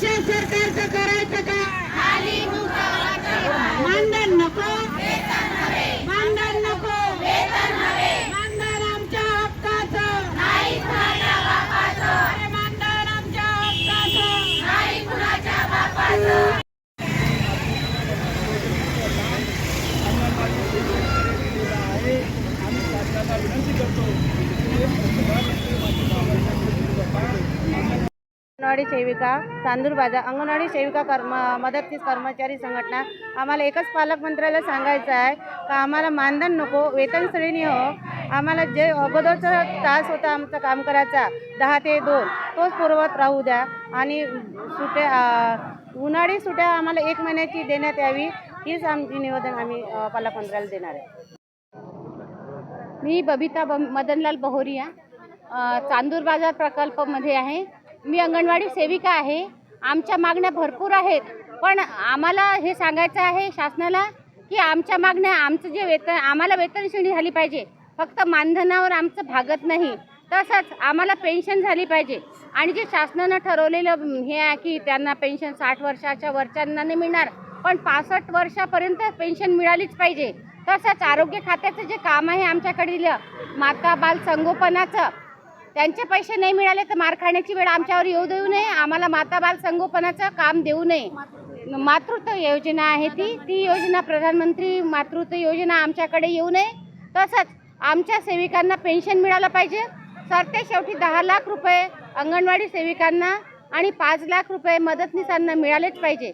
शिक्षण सरकारचं करायचं का? मानधन नको. मानधन नको. मानधन आमच्या हक्काचं. मानधन आमच्या हक्काचं. विनंती करतो अंगणवाडी सेविका चांदूर बाजार अंगणवाडी सेविका कर्म मदतनीस कर्मचारी संघटना. आम्हाला एकच पालकमंत्र्याला सांगायचं आहे का आम्हाला मानधन नको वेतन श्रेणी हो. आम्हाला जे अगोदरचा तास होता आमचा काम करायचा दहा ते दोन तोच पूर्वत राहू द्या. आणि सुट्या उन्हाळी सुट्या आम्हाला एक महिन्याची देण्यात यावी हीच आमची निवेदन आम्ही पालकमंत्र्याला देणार आहे. मी बबिता ब मदनलाल बहोरिया चांदूर बाजार प्रकल्पमध्ये आहे. मी अंगणवाडी सेविका आहे. आमच्या मागण्या भरपूर आहेत. पण आम्हाला हे सांगायचं आहे शासनाला की आमच्या मागण्या आमचं जे वेतन आम्हाला वेतन श्रेणी झाली पाहिजे. फक्त मानधनावर आमचं भागत नाही. तसंच आम्हाला पेन्शन झाली पाहिजे. आणि जे शासनानं ठरवलेलं हे आहे की त्यांना पेन्शन साठ वर्षाच्या वरच्यांना नाही मिळणार पण पासष्ट वर्षापर्यंत पेन्शन मिळालीच पाहिजे. तसंच आरोग्य खात्याचं जे काम आहे आमच्याकडील माता बाल संगोपनाचं त्यांचे पैसे नाही मिळाले तर मार खाण्याची वेळ आमच्यावर येऊ देऊ नये. आम्हाला माता बाल संगोपनाचं काम देऊ नये. मातृत्व योजना आहे ती. ती योजना प्रधानमंत्री मातृत्व योजना आमच्याकडे येऊ नये. तसंच आमच्या सेविकांना पेन्शन मिळालं पाहिजे. सरते शेवटी दहा लाख रुपये अंगणवाडी सेविकांना आणि पाच लाख रुपये मदतनीसांना मिळालेच पाहिजे.